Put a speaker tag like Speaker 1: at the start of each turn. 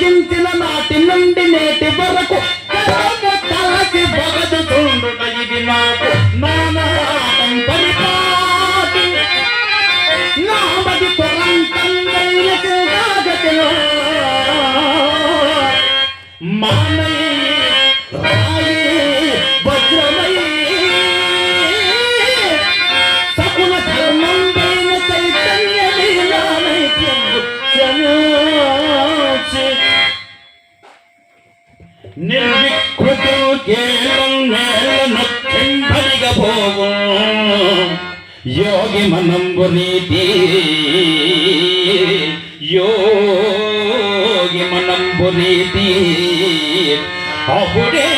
Speaker 1: జయించిన నాటి నుండి నేటి వరకు తలకి బగదుతుండు ఇది నాకు నానాటం పరిపాటి. నామది కొరంతం వెళ్ళగతిలో మానయ్య రాయి వజ్రమయ్య నిర్వికృతం కేవలం నేలనొక్కింపలిగపోవు యోగి మనంబు నీతి యోగి మనంబు నీతి అప్పుడే